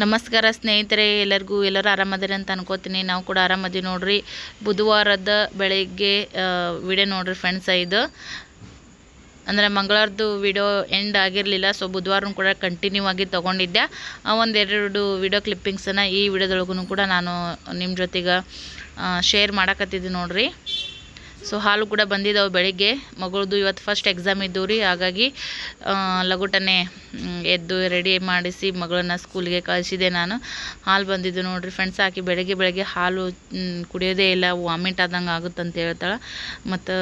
ನಮಸ್ಕಾರ ಸ್ನೇಹಿತರೆ, ಎಲ್ಲರಿಗೂ ಎಲ್ಲರೂ ಆರಾಮದಿರಿ ಅಂತ ಅನ್ಕೋತೀನಿ. ನಾವು ಕೂಡ ಆರಾಮದೀವಿ ನೋಡ್ರಿ. ಬುಧವಾರದ ಬೆಳಿಗ್ಗೆ ವಿಡಿಯೋ ನೋಡ್ರಿ ಫ್ರೆಂಡ್ಸ್ ಇದು. ಅಂದರೆ ಮಂಗಳವಾರದ್ದು ವಿಡಿಯೋ ಎಂಡ್ ಆಗಿರಲಿಲ್ಲ ಸೊ ಬುಧವಾರ ಕೂಡ ಕಂಟಿನ್ಯೂ ಆಗಿ ತೊಗೊಂಡಿದ್ದೆ. ಒಂದೆರಡು ವಿಡಿಯೋ ಕ್ಲಿಪ್ಪಿಂಗ್ಸನ್ನು ಈ ವಿಡಿಯೋದೊಳಗೂ ಕೂಡ ನಾನು ನಿಮ್ಮ ಜೊತೆಗೆ ಶೇರ್ ಮಾಡಕತ್ತಿದ್ದೆ ನೋಡ್ರಿ. ಸೊ ಹಾಲು ಕೂಡ ಬಂದಿದ್ದಾವೆ ಬೆಳಿಗ್ಗೆ. ಮಗಳದು ಇವತ್ತು ಫಸ್ಟ್ ಎಕ್ಸಾಮ್ ಇದ್ದವು ರೀ. ಹಾಗಾಗಿ ಲಗುಟನೆ ಎದ್ದು ರೆಡಿ ಮಾಡಿಸಿ ಮಗಳನ್ನು ಸ್ಕೂಲಿಗೆ ಕಳಿಸಿದೆ ನಾನು. ಹಾಲು ಬಂದಿದ್ದು ನೋಡಿರಿ ಫ್ರೆಂಡ್ಸ್ ಹಾಕಿ ಬೆಳಗ್ಗೆ ಬೆಳಗ್ಗೆ ಹಾಲು ಕುಡಿಯೋದೇ ಇಲ್ಲ. ವಾಮಿಟ್ ಆದಂಗೆ ಆಗುತ್ತೆ ಅಂತ ಹೇಳ್ತಾಳೆ. ಮತ್ತು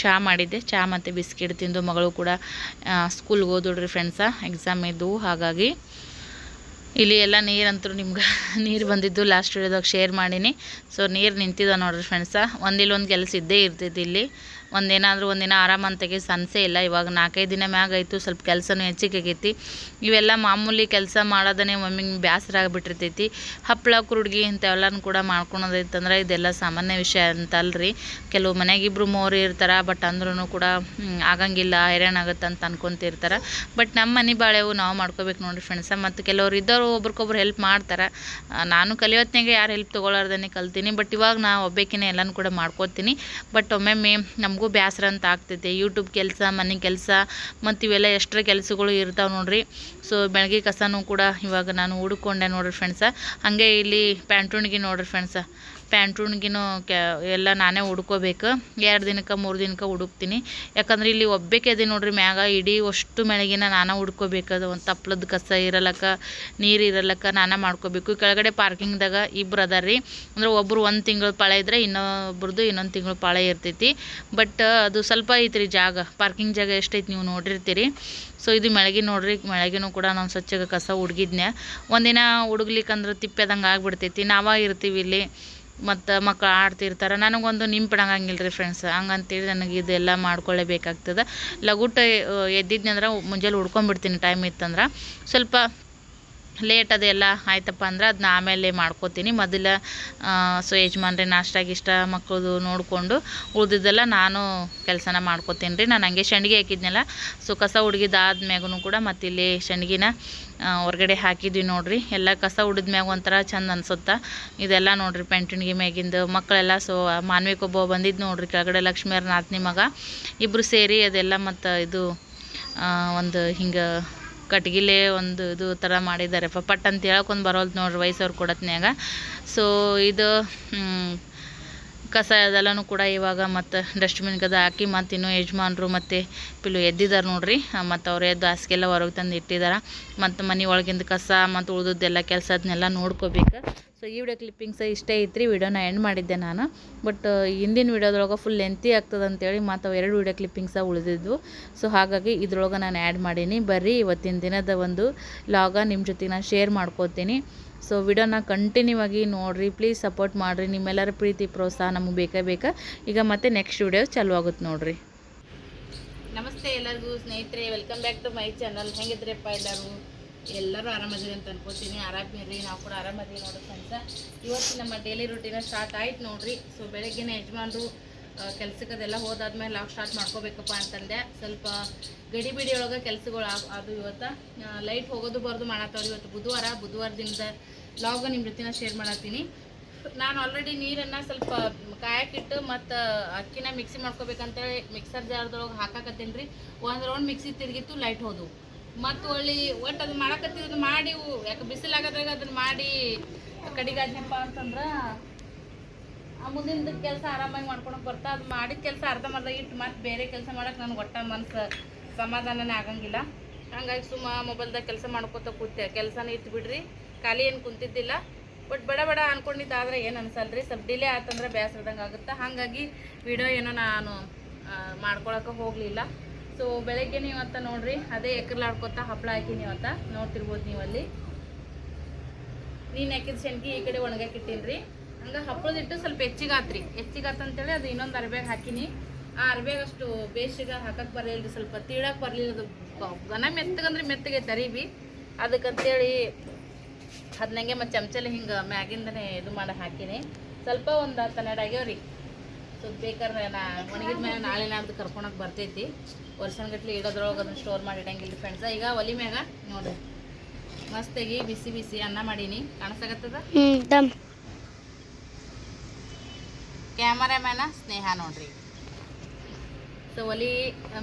ಚಹಾ ಮಾಡಿದ್ದೆ. ಚಹಾ ಮತ್ತು ಬಿಸ್ಕಿಟ್ ತಿಂದು ಮಗಳು ಕೂಡ ಸ್ಕೂಲ್ಗೆ ಹೋದ್ರಿ ಫ್ರೆಂಡ್ಸ ಎಕ್ಸಾಮ್ ಇದ್ದವು. ಹಾಗಾಗಿ ಇಲ್ಲಿ ಎಲ್ಲ ನೀರಂತೂ ನಿಮ್ಗೆ ನೀರು ಬಂದಿದ್ದು ಲಾಸ್ಟ್ ವಿಡಿಯೋದಾಗ ಶೇರ್ ಮಾಡೀನಿ. ಸೊ ನೀರು ನಿಂತಿದೆ ನೋಡ್ರಿ ಫ್ರೆಂಡ್ಸ ಒಂದಿಲ್ಲ ಒಂದು ಕೆಲಸ ಇದ್ದೇ ಇರ್ತೈತಿ ಇಲ್ಲಿ. ಒಂದೇನಾದರೂ ಒಂದಿನ ಆರಾಮಂತಾಗಿ ಸನ್ಸೆ ಇಲ್ಲ. ಇವಾಗ ನಾಲ್ಕೈದು ದಿನ ಮ್ಯಾಗ ಆಯಿತು, ಸ್ವಲ್ಪ ಕೆಲಸನೂ ಹೆಚ್ಚಿಗೆ ಆಗೈತಿ. ಇವೆಲ್ಲ ಮಾಮೂಲಿ ಕೆಲಸ ಮಾಡೋದನ್ನೇ ಮಮ್ಮಿಗೆ ಬೇಸರ ಆಗಿಬಿಟ್ಟಿರ್ತೈತಿ. ಹಪ್ಪಳ ಕುರುಡ್ಗಿ ಇಂಥವೆಲ್ಲನೂ ಕೂಡ ಮಾಡ್ಕೊಳೋದೈತಂದ್ರೆ ಇದೆಲ್ಲ ಸಾಮಾನ್ಯ ವಿಷಯ ಅಂತ ಅಲ್ರಿ ಕೆಲವು ಮನೆಗೆ ಇಬ್ಬರು ಮೂವರು ಇರ್ತಾರೆ, ಬಟ್ ಅಂದ್ರೂ ಕೂಡ ಆಗಂಗಿಲ್ಲ, ಹೈರಾಣ ಆಗುತ್ತೆ ಅಂತ ಅನ್ಕೊತಿರ್ತಾರೆ. ಬಟ್ ನಮ್ಮ ಮನೆ ಬಾಳೆವು ನಾವು ಮಾಡ್ಕೋಬೇಕು ನೋಡಿರಿ ಫ್ರೆಂಡ್ಸ ಮತ್ತು ಕೆಲವ್ರು ಇದ್ದವರು ಒಬ್ರಿಗೊಬ್ರು ಹೆಲ್ಪ್ ಮಾಡ್ತಾರೆ. ನಾನು ಕಲಿಯೋತ್ನಾಗೆ ಯಾರು ಹೆಲ್ಪ್ ತೊಗೊಳಾರ್ದೇ ಕಲ್ತೀನಿ. ಬಟ್ ಇವಾಗ ನಾ ಒಬ್ಬೇಕಿನೇ ಎಲ್ಲನೂ ಕೂಡ ಮಾಡ್ಕೋತೀನಿ. ಬಟ್ ಒಮ್ಮೊಮ್ಮೆ ನಮಗೂ ಬೇಸರ ಅಂತ ಆಗ್ತೈತೆ. ಯೂಟ್ಯೂಬ್ ಕೆಲಸ, ಮನೆ ಕೆಲಸ, ಮತ್ತು ಇವೆಲ್ಲ ಎಷ್ಟರ ಕೆಲಸಗಳು ಇರ್ತಾವೆ ನೋಡ್ರಿ. ಸೊ ಬೆಳಗ್ಗೆ ಕಸನೂ ಕೂಡ ಇವಾಗ ನಾನು ಹುಡುಕೊಂಡೆ ನೋಡ್ರಿ ಫ್ರೆಂಡ್ಸ ಹಾಗೆ ಇಲ್ಲಿ ಪ್ಯಾಂಟೂಣಿಗೆ ನೋಡ್ರಿ ಫ್ರೆಂಡ್ಸ ಪ್ಯಾಂಟೂಣಿಗಿನೂ ಕ್ಯಾ ಎಲ್ಲ ನಾನೇ ಉಡ್ಕೋಬೇಕು. ಎರಡು ದಿನಕ್ಕೆ, ಮೂರು ದಿನಕ್ಕೆ ಉಡುಕ್ತೀನಿ. ಯಾಕಂದ್ರೆ ಇಲ್ಲಿ ಒಬ್ಬಕ್ಕೆ ಅದೇ ನೋಡ್ರಿ ಮ್ಯಾಗ ಇಡೀ ಅಷ್ಟು ಮೆಳಗಿನ ನಾನೇ ಉಡ್ಕೋಬೇಕು. ಅದು ಒಂದು ತಪ್ಲದ ಕಸ ಇರಲಕ್ಕ, ನೀರು ಇರಲಕ್ಕ ನಾನೇ ಮಾಡ್ಕೋಬೇಕು. ಕೆಳಗಡೆ ಪಾರ್ಕಿಂಗ್ದಾಗ ಇಬ್ರು ಅದಾರ ರೀ ಅಂದ್ರೆ ಒಬ್ರು ಒಂದು ತಿಂಗಳು ಪಾಳೆ ಇದ್ರೆ ಇನ್ನೊಬ್ರದ್ದು ಇನ್ನೊಂದು ತಿಂಗಳು ಪಾಳೆ ಇರ್ತೈತಿ. ಬಟ್ ಅದು ಸ್ವಲ್ಪ ಐತ್ರಿ ಜಾಗ. ಪಾರ್ಕಿಂಗ್ ಜಾಗ ಎಷ್ಟೈತಿ ನೀವು ನೋಡಿರ್ತೀರಿ. ಸೊ ಇದು ಮೆಳಗಿ ನೋಡ್ರಿ. ಮೆಳಗಿನೂ ಕೂಡ ನಾನು ಸ್ವಚ್ಛಗೆ ಕಸ ಹುಡುಗಿದ್ನೆ ಒಂದಿನ ಹುಡುಗ್ಲಿಕ್ಕಂದ್ರೆ ತಿಪ್ಪೆದಂಗೆ ಆಗ್ಬಿಡ್ತೈತಿ. ನಾವೇ ಇರ್ತೀವಿ ಇಲ್ಲಿ. ಮತ್ತು ಮಕ್ಕಳು ಆಡ್ತಿರ್ತಾರೆ. ನನಗೊಂದು ನಿಂಪಿಡಂಗಿಲ್ಲ ರೀ ಫ್ರೆಂಡ್ಸ್ ಹಂಗಂತೇಳಿ ನನಗೆ ಇದೆಲ್ಲ ಮಾಡ್ಕೊಳ್ಳೇಬೇಕಾಗ್ತದೆ ಲಗುಟ ಎದ್ದಿದ್ನಂದ್ರೆ ಮುಂಜಾನೆ ಉಡ್ಕೊಂಬಿಡ್ತೀನಿ ಟೈಮ್ ಇತ್ತಂದ್ರೆ. ಸ್ವಲ್ಪ ಲೇಟ್ ಅದೆಲ್ಲ ಆಯ್ತಪ್ಪ ಅಂದ್ರೆ ಅದನ್ನ ಆಮೇಲೆ ಮಾಡ್ಕೋತೀನಿ. ಮೊದಲ ಸೊ ಯಜಮಾನ್ರಿ ನಾಷ್ಟ ಗಿಷ್ಟ ಮಕ್ಕಳದು ನೋಡಿಕೊಂಡು ಉಳ್ದಿದ್ದೆಲ್ಲ ನಾನು ಕೆಲಸನ ಮಾಡ್ಕೋತೀನಿ ರೀ. ನಾನು ಹಂಗೆ ಶಂಡಿಗೆ ಹಾಕಿದ್ನಲ್ಲ, ಸೊ ಕಸ ಹುಡುಗಿದಾದ್ಮ್ಯಾಗೂ ಕೂಡ ಮತ್ತು ಇಲ್ಲಿ ಹೊರಗಡೆ ಹಾಕಿದ್ವಿ ನೋಡಿರಿ. ಎಲ್ಲ ಕಸ ಹುಡಿದ್ಮ್ಯಾಗ ಒಂಥರ ಚಂದ ಅನ್ಸುತ್ತೆ. ಇದೆಲ್ಲ ನೋಡಿರಿ ಪೆಂಟಿಣ್ಗಿ ಮ್ಯಾಗಿಂದು ಮಕ್ಕಳೆಲ್ಲ, ಸೊ ಮಾನವಿಕ ಒಬ್ಬ ಬಂದಿದ್ದು ನೋಡಿರಿ ಕೆಳಗಡೆ ಲಕ್ಷ್ಮಿಯವ್ರ ನಾತ್ನಿ ಮಗ. ಇಬ್ಬರು ಸೇರಿ ಅದೆಲ್ಲ ಮತ್ತು ಇದು ಒಂದು ಹಿಂಗೆ ಕಟ್ಗಿಲೆ ಒಂದು ಇದು ಥರ ಮಾಡಿದ್ದಾರೆ. ಪಟ್ ಅಂತ ಹೇಳಕ್ಕೊಂದು ಬರೋಲ್ದು ನೋಡ್ರಿ ವಯಸ್ಸವ್ರು ಕೊಡತ್ನ್ಯಾಗ. ಸೊ ಇದು ಕಸ ಅದೆಲ್ಲನೂ ಕೂಡ ಇವಾಗ ಮತ್ತು ಡಸ್ಟ್ಬಿನ್ಗದ ಹಾಕಿ ಮತ್ತು ಇನ್ನೂ ಯಜಮಾನ್ರು ಮತ್ತು ಪಿಲ್ಲು ಎದ್ದಿದ್ದಾರೆ ನೋಡ್ರಿ. ಮತ್ತು ಅವ್ರು ಎದ್ದು ಹಾಸಿಗೆಲ್ಲ ಹೊರಗೆ ತಂದು ಇಟ್ಟಿದ್ದಾರೆ ಮತ್ತು ಮನೆ ಒಳಗಿಂದ ಕಸ ಮತ್ತು ಉಳಿದದ್ದೆಲ್ಲ ಕೆಲಸ ಅದನ್ನೆಲ್ಲ ನೋಡ್ಕೋಬೇಕು. ಸೊ ಈ ವಿಡಿಯೋ ಕ್ಲಿಪ್ಪಿಂಗ್ಸ್ ಇಷ್ಟೇ ಐತ್ರಿ. ವಿಡಿಯೋನ ಎಂಡ್ ಮಾಡಿದ್ದೆ ನಾನು. ಬಟ್ ಹಿಂದಿನ ವಿಡಿಯೋದೊಳಗೆ ಫುಲ್ ಲೆಂತಿ ಆಗ್ತದೆ ಅಂತೇಳಿ ಮತ್ತು ಎರಡು ವಿಡಿಯೋ ಕ್ಲಿಪ್ಪಿಂಗ್ಸ ಉಳಿದಿದ್ವು. ಸೊ ಹಾಗಾಗಿ ಇದ್ರೊಳಗೆ ನಾನು ಆ್ಯಡ್ ಮಾಡೀನಿ. ಬರ್ರಿ, ಇವತ್ತಿನ ದಿನದ ಒಂದು ಲಾಗ ನಿಮ್ಮ ಜೊತೆಗೆ ನಾನು ಶೇರ್ ಮಾಡ್ಕೋತೀನಿ. ಸೊ ವಿಡಿಯೋನ ಕಂಟಿನ್ಯೂ ಆಗಿ ನೋಡಿರಿ ಪ್ಲೀಸ್ ಸಪೋರ್ಟ್ ಮಾಡಿರಿ. ನಿಮ್ಮೆಲ್ಲರ ಪ್ರೀತಿ, ಪ್ರೋತ್ಸಾಹ ನಮಗೆ ಬೇಕೇ ಬೇಕಾ. ಈಗ ಮತ್ತೆ ನೆಕ್ಸ್ಟ್ ವಿಡಿಯೋ ಚಾಲು ಆಗುತ್ತೆ ನೋಡ್ರಿ. ನಮಸ್ತೆ ಎಲ್ಲರಿಗೂ ಸ್ನೇಹಿತರೆ welcome back to my channel ಹೆಂಗಿದ್ರಪ್ಪ ಎಲ್ಲರೂ? ಎಲ್ಲರೂ ಆರಾಮದಿರಿ ಅಂತ ಅನ್ಕೋತೀನಿ. ಆರಾಮಿರ್ರಿ ನಾವು ಕೂಡ ಆರಾಮದಿರಿ ನೋಡೋಕೆ ಅಂತ ಇವತ್ತು ನಮ್ಮ ಡೈಲಿ ರೂಟೀನ ಸ್ಟಾರ್ಟ್ ಆಯ್ತು ನೋಡ್ರಿ. ಸೊ ಬೆಳಗ್ಗೆನೇ ಯಜಮಾನರು ಕೆಲಸಕ್ಕದೆಲ್ಲ ಹೋದಾದ್ಮೇಲೆ ನಾವು ಸ್ಟಾರ್ಟ್ ಮಾಡ್ಕೋಬೇಕಪ್ಪ ಅಂತಂದೆ. ಸ್ವಲ್ಪ ಗಡಿ ಕೆಲಸಗಳು ಅದು ಇವತ್ತು. ಲೈಟ್ ಹೋಗೋದು ಬರೋದು ಮಾಡತ್ತವ್ರಿ ಇವತ್ತು ಬುಧವಾರ. ಬುಧವಾರದಿಂದ ಲಾಗ ನಿಮ್ಮ ಜೊತೆ ಶೇರ್ ಮಾಡತ್ತೀನಿ. ನಾನು ಆಲ್ರೆಡಿ ನೀರನ್ನು ಸ್ವಲ್ಪ ಕಾಯಕ್ಕಿಟ್ಟು ಮತ್ತು ಅಕ್ಕಿನ ಮಿಕ್ಸಿ ಮಾಡ್ಕೋಬೇಕಂತೇಳಿ ಮಿಕ್ಸರ್ ಜಾರ್ದೊಳಗೆ ಹಾಕಾಕತ್ತೀನಿ ರೀ ಒಂದು ರೌಂಡ್ ಮಿಕ್ಸಿ ತಿರುಗಿತ್ತು ಲೈಟ್ ಹೋದು ಮತ್ತು ಒಳ್ಳಿ ಒಟ್ಟು ಅದು ಮಾಡಿ ಯಾಕೆ ಬಿಸಿಲಾಗದ್ರಾಗ ಅದನ್ನ ಮಾಡಿ ಕಡಿಗಾದ್ನಪ್ಪ ಅಂತಂದ್ರೆ ಆ ಮುಂದಿನ ಕೆಲಸ ಆರಾಮಾಗಿ ಮಾಡ್ಕೊಳಕ್ ಬರ್ತಾ ಅದು ಮಾಡಿದ ಕೆಲಸ ಅರ್ಧಂಬರ್ಧ ಇಟ್ಟು ಮತ್ತೆ ಬೇರೆ ಕೆಲಸ ಮಾಡಕ್ಕೆ ನನಗೆ ಒಟ್ಟ ಮನಸ್ಸು ಸಮಾಧಾನನೇ ಆಗಂಗಿಲ್ಲ. ಹಂಗಾಗಿ ಸುಮ್ಮ ಮೊಬೈಲ್ದಾಗ ಕೆಲಸ ಮಾಡ್ಕೋತ ಕೂತೆ ಕೆಲಸನೇ ಇತ್ತು ಬಿಡ್ರಿ. ಖಾಲಿ ಏನು ಕುಂತಿದ್ದಿಲ್ಲ. ಬಟ್ ಬಡ ಬಡ ಅನ್ಕೊಂಡಿದ್ದಾದ್ರೆ ಏನು ಅನ್ಸಲ್ರಿ? ಸ್ವಲ್ಪ ಡಿಲೇ ಆತಂದ್ರೆ ಬೇಸರದಂಗೆ ಆಗುತ್ತೆ? ಹಾಗಾಗಿ ವಿಡಿಯೋ ಏನೋ ನಾನು ಮಾಡ್ಕೊಳಕ್ಕೆ ಹೋಗಲಿಲ್ಲ. ಸೊ ಬೆಳಗ್ಗೆ ಇವತ್ತ ನೋಡ್ರಿ, ಅದೇ ಎಕರ್ಲಾಡ್ಕೊತ ಹಪ್ಪಳ ಹಾಕಿನಿ ಅಂತ ನೋಡ್ತಿರ್ಬೋದು ನೀವು ಅಲ್ಲಿ. ನೀನು ಹಾಕಿದ ಶೆನ್ಗಿ ಈ ಕಡೆ ಒಣಗಾಕಿಟ್ಟೀನಿ ರೀ ಹಂಗೆ ಹಪ್ಪಳದಿಟ್ಟು ಸ್ವಲ್ಪ ಹೆಚ್ಚಿಗಾತ್ರಿ. ಹೆಚ್ಚಿಗಾತ್ ಅಂತೇಳಿ ಅದು ಇನ್ನೊಂದು ಅರ್ಬ್ಯಾಗ ಹಾಕಿನಿ. ಆ ಅರ್ಬ್ಯಾಗ ಅಷ್ಟು ಬೇಸಿಗೆ ಹಾಕಕ್ಕೆ ಬರಲಿಲ್ಲ ರೀ ಸ್ವಲ್ಪ ತೀಡಕ್ಕೆ ಬರಲಿಲ್ಲ. ಅದು ಘನ ಮೆತ್ತಗಂದ್ರೆ ಮೆತ್ತಗೆ ತರಿವಿ ಅದಕ್ಕಂತೇಳಿ ಹದಿನಂಗೆ ಮತ್ತು ಚಮಚಲ್ಲಿ ಹಿಂಗೆ ಮ್ಯಾಗಿಂದನೇ ಇದು ಮಾಡಿ ಹಾಕಿನಿ. ಸ್ವಲ್ಪ ಒಂದು ಹತ್ತು ಹನ್ನೆರಡು ಆಗ್ಯಾವ ರೀ. ಸೊ ಬೇಕಾದ್ರೆ ನಾ ಒಣಗಿದ ಮೇಲೆ ನಾಳೆ ನಾಡ್ದು ಕರ್ಕೊಳಕ್ಕೆ ಬರ್ತೈತಿ. ವರ್ಷನ್ಗಟ್ಲೆ ಇಡೋದ್ರೊಳಗೆ ಅದನ್ನ ಸ್ಟೋರ್ ಮಾಡಿ ಇಡಂಗಿಲ್ಲ ಫ್ರೆಂಡ್ಸ ಈಗ ಒಲಿ ಮ್ಯಾಗ ನೋಡ್ರಿ. ಮಸ್ತಾಗಿ ಬಿಸಿ ಬಿಸಿ ಅನ್ನ ಮಾಡೀನಿ. ಕಾಣಿಸಾಗತ್ತದ? ಕ್ಯಾಮರಾ ಮ್ಯಾನ ಕ್ಯಾಮರಾಮ್ಯಾನ ಸ್ನೇಹ ನೋಡ್ರಿ. ಸೊ ಒಲಿ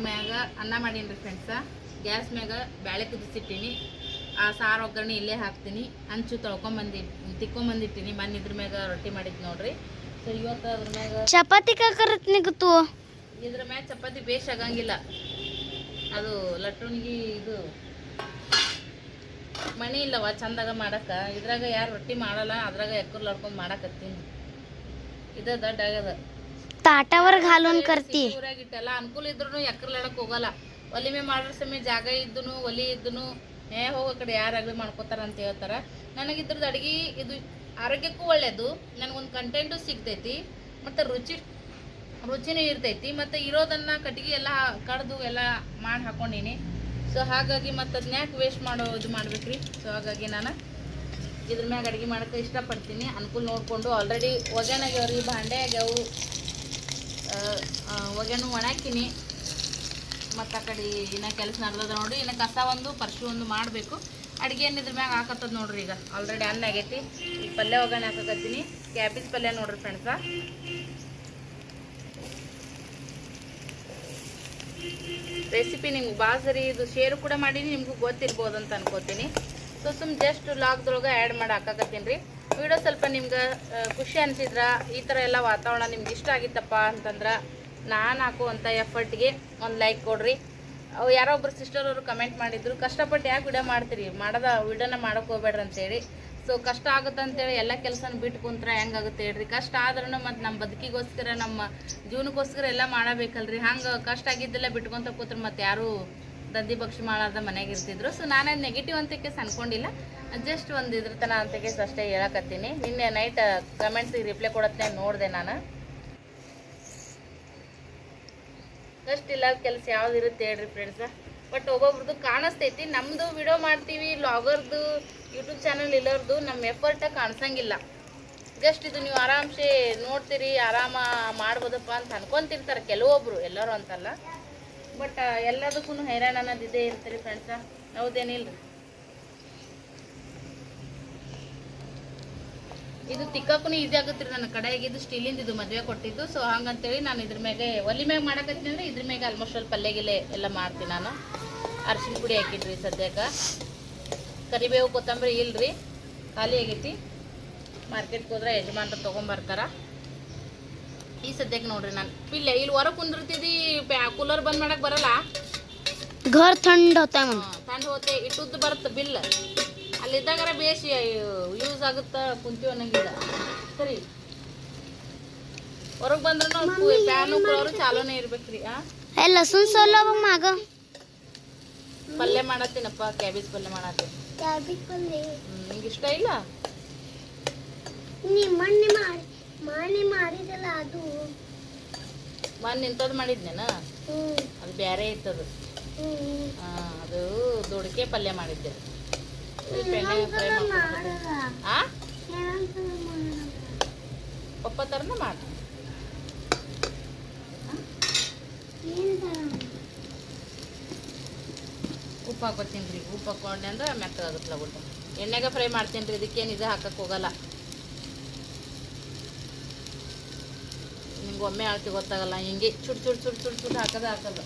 ಮ್ಯಾಗ ಅನ್ನ ಮಾಡೀನಿ ರೀ ಫ್ರೆಂಡ್ಸ ಗ್ಯಾಸ್ ಮ್ಯಾಗ ಬ್ಯಾಳೆ ಕುದಿಸಿಟ್ಟಿನಿ. ಆ ಸಾರು ಒಗ್ಗರಣೆ ಇಲ್ಲೇ ಹಾಕ್ತೀನಿ. ಹಂಚು ತೊಳ್ಕೊಂಬಂದಿ ತಿಕ್ಕೊಂಬಂದಿರ್ತೀನಿ ಮನೆ ಇದ್ರ ಮ್ಯಾಗ ರೊಟ್ಟಿ ಮಾಡಿದ್ದು ನೋಡ್ರಿ. ಸೊ ಇವತ್ತು ಅದ್ರ ಮ್ಯಾಗ ಚಪಾತಿ ಕಾಕರತ್ ಇದ್ರ ಮ್ಯಾಗ ಚಪಾತಿ ಬೇಸ್ ಆಗಂಗಿಲ್ಲ. ಅದು ಲಟ್ಟುಣಿಗೆ ಇದು ಮಣಿ ಇಲ್ಲವ ಚಂದಾಗ ಮಾಡಕ್ಕ ಇದ್ರಾಗ ಯಾರು ರೊಟ್ಟಿ ಮಾಡಲ್ಲ ಅದ್ರಾಗ ಎಕ್ಕರ್ ಲಡ್ಕೊಂಡು ಮಾಡಕತ್ತೀನಿ. ಇದ ದಡ್ಡಾಗದ ಆಗದ. ತಾಟವರ್ ಕರ್ತಿ. ಊರಾಗಿಟ್ಟಲ್ಲ ಅನುಕೂಲ ಇದ್ರು ಎಕ್ಕರ್ ಲಡಕ್ ಹೋಗಲ್ಲ. ಒಲಿಮೆ ಮಾಡೋ ಮಾಡ್ರ ಸಮಯ ಜಾಗ ಇದ್ದು ಒಲಿ ಇದ್ದು ಏ, ಹೋಗೋ ಕಡೆ, ಯಾರು ಅಗ್ಲಿ ಮಾಡ್ಕೋತಾರ ಅಂತ ಹೇಳ್ತಾರ. ನನಗೆ ಇದ್ರದ್ದು ಅಡುಗೆ ಇದು ಆರೋಗ್ಯಕ್ಕೂ ಒಳ್ಳೇದು, ನನಗೊಂದು ಕಂಟೆಂಟು ಸಿಗ್ತೈತಿ, ಮತ್ತು ರುಚಿ, ರುಚಿನೂ ಇರ್ತೈತಿ, ಮತ್ತು ಇರೋದನ್ನು ಕಟ್ಟಿಗೆ ಎಲ್ಲ ಕಡ್ದು ಎಲ್ಲ ಮಾಡಿ ಹಾಕೊಂಡೀನಿ. ಸೊ ಹಾಗಾಗಿ ಮತ್ತು ಅದನ್ಯಾಕೆ ವೇಸ್ಟ್ ಮಾಡೋ ಇದು ಮಾಡ್ಬೇಕ್ರಿ? ಸೊ ಹಾಗಾಗಿ ನಾನು ಇದ್ರ ಮ್ಯಾಗ ಅಡುಗೆ ಮಾಡೋಕ್ಕೆ ಇಷ್ಟಪಡ್ತೀನಿ. ಅನುಕೂಲ ನೋಡಿಕೊಂಡು ಆಲ್ರೆಡಿ ಒಗ್ಯಾನಾಗ್ಯಾವ್ರಿ ಭಾಂಡೆ ಆಗ್ಯಾವು ಒಗೆನೂ ಒಣಾಕಿನಿ. ಮತ್ತು ಆ ಕಡೆ ಇನ್ನ ಕೆಲಸ ನಡೆದದ ನೋಡಿ, ಇನ್ನು ಕಸ ಒಂದು, ಪರ್ಶು ಒಂದು ಮಾಡಬೇಕು. ಅಡುಗೆ ಏನು ಇದ್ರ ಮ್ಯಾಗ ಹಾಕತ್ತದ ನೋಡ್ರಿ ಈಗ. ಆಲ್ರೆಡಿ ಅನ್ನ ಆಗೈತಿ. ಈ ಪಲ್ಯ ಒಗ್ಗರಣೆ ಹಾಕಕತ್ತೀನಿ. ಕ್ಯಾಬೇಜ್ ಪಲ್ಯ ನೋಡ್ರಿ ಫ್ರೆಂಡ್ಸ ರೆಸಿಪಿ ನಿಮ್ಗೆ ಭಾಳ ಸರಿ ಇದು ಶೇರು ಕೂಡ ಮಾಡೀನಿ, ನಿಮಗೂ ಗೊತ್ತಿರ್ಬೋದು ಅಂತ ಅನ್ಕೋತೀನಿ. ಸೊ ಸುಮ್ ಜಸ್ಟ್ ಲಾಕ್ದೊಳಗೆ ಆ್ಯಡ್ ಮಾಡಿ ಹಾಕಾಕತ್ತೀನಿ ರೀ. ವಿಡಿಯೋ ಸ್ವಲ್ಪ ನಿಮ್ಗೆ ಖುಷಿ ಅನಿಸಿದ್ರ, ಈ ಥರ ಎಲ್ಲ ವಾತಾವರಣ ನಿಮ್ಗೆ ಇಷ್ಟ ಆಗಿತ್ತಪ್ಪ ಅಂತಂದ್ರೆ ನಾನು ಹಾಕುವಂಥ ಎಫರ್ಟ್ಗೆ ಒಂದು ಲೈಕ್ ಕೊಡ್ರಿ. ಯಾರೋ ಒಬ್ರು ಸಿಸ್ಟರ್ ಅವರು ಕಮೆಂಟ್ ಮಾಡಿದ್ರು, ಕಷ್ಟಪಟ್ಟು ಯಾಕೆ ವಿಡಿಯೋ ಮಾಡ್ತೀರಿ? ಮಾಡದ ವಿಡಿಯೋನ ಮಾಡೋಕೆ ಹೋಗ್ಬೇಡ್ರಿ ಅಂತೇಳಿ ಸೊ ಕಷ್ಟ ಆಗುತ್ತೆ ಅಂತೇಳಿ ಎಲ್ಲ ಕೆಲಸನ ಬಿಟ್ಟು ಕುಂತ್ರೆ ಹೆಂಗಾಗುತ್ತೆ ಹೇಳ್ರಿ? ಕಷ್ಟ ಆದ್ರೂ ಮತ್ತು ನಮ್ಮ ಬದುಕಿಗೋಸ್ಕರ, ನಮ್ಮ ಜೀವನಕ್ಕೋಸ್ಕರ ಎಲ್ಲ ಮಾಡಬೇಕಲ್ರಿ? ಹಂಗೆ ಕಷ್ಟ ಆಗಿದ್ದೆಲ್ಲ ಬಿಟ್ಕೊಂತ ಕೂತ್ರೆ ಮತ್ತೆ ಯಾರು ದಂದಿ ಭಕ್ಷಿ ಮಾಡಾರ್ದ ಮನೆಗೆ ಇರ್ತಿದ್ರು. ಸೊ ನಾನು ನೆಗೆಟಿವ್ ಅಂತಕ್ಕೆ ಅನ್ಕೊಂಡಿಲ್ಲ. ಜಸ್ಟ್ ಒಂದು ಇದ್ರ ತನ ಕೇಸ್ ಅಷ್ಟೇ ಹೇಳಕತ್ತೀನಿ. ನಿನ್ನೆ ನೈಟ್ ಕಮೆಂಟ್ಸಿಗೆ ರಿಪ್ಲೈ ಕೊಡತ್ತೆ ನೋಡಿದೆ ನಾನು. ಅಷ್ಟು ಇಲ್ಲದ ಕೆಲಸ ಯಾವ್ದು ಇರುತ್ತೆ ಹೇಳ್ರಿ ಫ್ರೆಂಡ್ಸ ಬಟ್ ಒಬ್ಬೊಬ್ರದ್ದು ಕಾಣಿಸ್ತೈತಿ. ನಮ್ಮದು ವಿಡಿಯೋ ಮಾಡ್ತೀವಿ ಲಾಗರ್ದು ಯೂಟ್ಯೂಬ್ ಚಾನಲ್ ಇಲ್ಲರ್ದು ನಮ್ಮ ಎಫರ್ಟ ಕಾಣಿಸಂಗಿಲ್ಲ. ಜಸ್ಟ್ ಇದು ನೀವು ಆರಾಮ್ಸೆ ನೋಡ್ತೀರಿ, ಆರಾಮ ಮಾಡ್ಬೋದಪ್ಪ ಅಂತ ಅನ್ಕೊಂತಿರ್ತಾರೆ ಕೆಲವೊಬ್ರು, ಎಲ್ಲರೂ ಅಂತಲ್ಲ. ಬಟ್ ಎಲ್ಲದಕ್ಕೂ ಹೈರಾಣ ಅನ್ನೋದು ಇದೇ ಇರ್ತೀರಿ ಫ್ರೆಂಡ್ಸ ಹೌದೇನಿಲ್ರಿ? ಇದು ತಿಕ್ಕಕ್ಕೂ ಈಸಿ ಆಗುತ್ತೆ ರೀ ನನ್ನ ಕಡೆ ಇದು ಸ್ಟೀಲಿಂದ ಇದು ಮದುವೆ ಕೊಟ್ಟಿದ್ದು. ಸೊ ಹಂಗಂತೇಳಿ ನಾನು ಇದ್ರ ಮೇಲೆ ಒಲಿ ಮ್ಯಾಗ ಮಾಡಕತ್ತೀನಿ ಅಂದ್ರೆ ಇದ್ರ ಮ್ಯಾಗೆ ಆಲ್ಮೋಸ್ಟ್ ಅಲ್ಲಿ ಪಲ್ಯಗಿಲೆ ಎಲ್ಲ ಮಾಡ್ತೀನಿ ನಾನು. ಅರ್ಶಿನ ಪುಡಿ ಹಾಕಿದ್ರಿ ಸದ್ಯಕ್ಕೆ. ಕರಿಬೇವು ಕೊತ್ತಂಬರಿ ಇಲ್ರಿ ಖಾಲಿ ಆಗೈತಿ. ಮಾರ್ಕೆಟ್ಗೆ ಹೋದ್ರೆ ಯಜಮಾನ್ರು ತೊಗೊಂಬರ್ತಾರ ಈ ಸದ್ಯಕ್ಕೆ ನೋಡ್ರಿ ನಾನು. ಇಲ್ಲ ಇಲ್ಲಿ ಹೊರಗೆ ಕುಂದಿರ್ತಿದ್ದಿ ಕೂಲರ್ ಬಂದ್ ಮಾಡಕ್ ಬರಲ್ಲ? ಘರ್ ಥಂಡ್ ಹೋತ ಹೋತೆ ಇಟ್ಟದ್ದು ಬರುತ್ತೆ ಬಿಲ್. ಅಲ್ಲಿದ್ದಾಗಾರ ಬೇಸಿ ಯೂಸ್ ಆಗುತ್ತ ಕುಂತೀವಿ ಅನ್ನಂಗಿಲ್ಲ. ಸರಿ. ಹೊರಗ್ ಬಂದ್ರೆ ಫ್ಯಾನ್ ಕೂಡೋರು ಚಾಲೂನೇ ಇರ್ಬೇಕ್ರಿ ಆ? ಎಲ್ಲ ಸುನ್ ಸೋಲೋ ಮಗ. ಪಲ್ಯ ಮಾಡತ್ತೀನಪ್ಪ ಕ್ಯಾಬೇಜ್ ಪಲ್ಯ ಮಾಡತ್ತೀನಿ. ಕ್ಯಾಬೇಜ್ ಪಲ್ಯ. ನಿಮಗೆ ಇಷ್ಟ ಇಲ್ಲ? ನೀ ಮಣ್ಣೆ ಮಾಡಿ ಮಣ್ಣೆ ಮಾಡಿದಲ್ಲ ಅದು. ಮೊನ್ನೆ ಇಂಥದ್ದು ಮಾಡಿದ್ನೇನ? ಅದು ಬೇರೆ ಇತ್ತದು. ಅದು ದೊಡಕೆ ಪಲ್ಯ ಮಾಡಿದ್ದೆ. ಪಪ್ಪ ಥರನ ಮಾಡಿ ಉಪ್ಪು ಹಾಕೋತೀನಿ ರೀ ಉಪ್ಪು ಹಾಕೊಂಡೆ ಅಂದ್ರೆ ಮೆತ್ತಗಾಗುತ್ತಲ್ಲ ಊಟ ಎಣ್ಣೆಗೆ ಫ್ರೈ ಮಾಡ್ತೀನಿ ರೀ ಇದಕ್ಕೇನು ಇದು ಹಾಕಕ್ಕೆ ಹೋಗಲ್ಲ. ನಿಮ್ಗೆ ಒಮ್ಮೆ ಅಳತಿ ಗೊತ್ತಾಗಲ್ಲ, ಹಿಂಗೆ ಚುಡ್ ಚುಡ್ ಚುಡ್ ಚುಡ್ ಚುಡ್ ಹಾಕೋದು ಹಾಕೋದು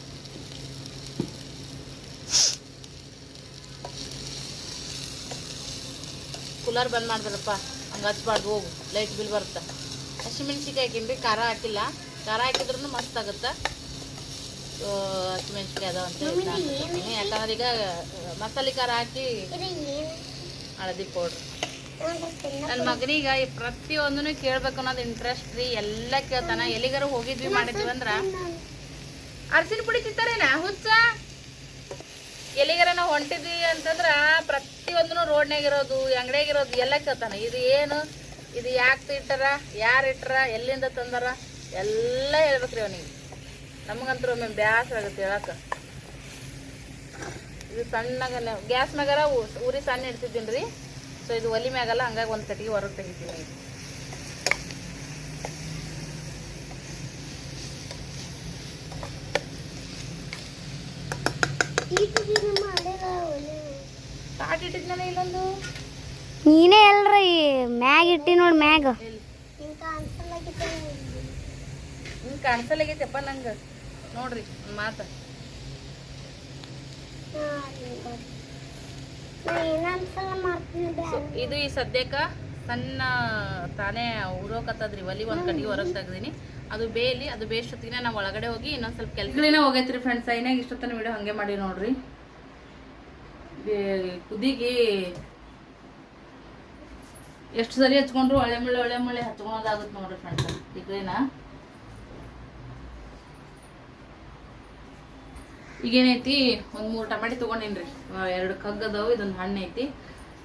ಕೂಲರ್ ಬಂದ್ ಮಾಡಿದ್ರಪ್ಪ ಹಂಗೆ ಹಚ್ಬಾರ್ದು ಹೋಗು ಲೈಟ್ ಬಿಲ್ ಬರುತ್ತೆ. ಹಸಿಮೆಣ್ಸಿಕಾಯಿ ಹಾಕಿನ್ರಿ ಖಾರ ಹಾಕಿಲ್ಲ. ಖಾರ ಹಾಕಿದ್ರೂ ಮಸ್ತ್ ಆಗುತ್ತೆ. ಹಸಿಮೆಣ್ಸಿಕಾಯಿ ಅದಾವ ಅಂತ. ಯಾಕಂದ್ರೆ ಈಗ ಮಸಾಲೆ ಖಾರ ಹಾಕಿ ಹಳದಿ ಪೌಡ್ರ್. ನನ್ನ ಮಗನಿಗ ಪ್ರತಿಯೊಂದನು ಕೇಳ್ಬೇಕು ಅನ್ನೋದು ಇಂಟ್ರೆಸ್ಟ್ ರೀ. ಎಲ್ಲ ಕೇಳ್ತಾನ. ಎಲ್ಲಿಗಾರ ಹೋಗಿದ್ವಿ ಮಾಡಿದ್ವಿ ಅಂದ್ರ. ಅರ್ಸಿನ ಪುಡಿ ತಿಂತಾರೇನ? ಹುಚ್ಚ? ಎಲ್ಲಿಗಾರ ನಾವು ಹೊಂಟಿದ್ವಿ ಅಂತಂದ್ರ ಪ್ರತಿಯೊಂದನು ಅಂಗಡಿಯಾಗ ಇರೋದು ಎಲ್ಲ ಕೇಳ್ತಾನ. ಇದು ಏನು? ಇದು ಯಾಕೆ ಇಟ್ಟಾರ? ಯಾರು ಇಟ್ಟಾರ? ಎಲ್ಲಿಂದ ತಂದಾರ? ಎಲ್ಲ ಹೇಳ್ಬೇಕ್ರಿ ಅವನಿಗೆ. ನಮಗಂತೂ ಒಮ್ಮೆ ಬ್ಯಾಸರ ಆಗುತ್ತೆ ಹೇಳಕ್ಕೆ. ಇದು ಸಣ್ಣಗ ಗ್ಯಾಸ್ ಮ್ಯಾಗಾರ ಉರಿ ಸಣ್ಣ ಇಡ್ತಿದ್ದೀನಿ ರೀ ಸೊ ಇದು ಒಲಿ ಮ್ಯಾಗಲ್ಲ, ಹಂಗಾಗಿ ಒಂದು ಕಟ್ಟಿಗೆ ಹೊರಗೆ ತೆಗಿತೀನಿ. ಈಗ. ತಾಟ್ ಇಟ್ಟಿದ್ನಲ್ಲ ಇಲ್ಲೊಂದು? ನೀನೇ ಎಲ್ರಿ ಮ್ಯಾಗ ಇಟ್ಟಿ ನೋಡಿ ಮ್ಯಾಗ. ಹಿಂಗೆ ಕಾಣಿಸಲಾಗೈತಪ್ಪ ನಂಗೆ. ನೋಡ್ರಿ ಮಾತ. ಇದು ಈ ಸದ್ಯಕ್ಕ ಸಣ್ಣ ತಾನೇ ಉರೋಕತ್ತದ್ರಿ ಒಲಿ ಒಂದ್ ಕಡೆಗೆ ಹೊರಗೆ ತೆಗ್ದೀನಿ. ಅದು ಬೇಲಿ ಅದು ಬೇಷ್ಟೊತ್ತಿಗೆ ನಾವು ಒಳಗಡೆ ಹೋಗಿ ಇನ್ನೊಂದ್ ಸ್ವಲ್ಪ ಕೆಲ್ಸ ಹೋಗೈತ್ರಿ ಫ್ರೆಂಡ್ಸ್ ಏನಾಗ ಇಷ್ಟೊತ್ತನ ವಿಡಿಯೋ ಹಂಗೆ ಮಾಡಿ ನೋಡ್ರಿ. ಕುದಿಗೆ ಎಷ್ಟು ಸರಿ ಹಚ್ಕೊಂಡ್ರು ಒಳ್ಳೆ ಮುಳ್ಳೆ ಒಳ್ಳೆ ಮುಳ್ಳೆ ಹಚ್ಕೊಳೋದಾಗುತ್ತೆ ನೋಡ್ರಿ ಫ್ರೆಂಡ್ಸ್ ಈಗೇನ ಈಗೇನೈತಿ, ಒಂದು ಮೂರು ಟಮಾಟಿ ತಗೊಂಡಿನ್ರಿ. ಎರಡು ಕಗ್ಗದವು ಇದೊಂದು ಹಣ್ಣು ಐತಿ.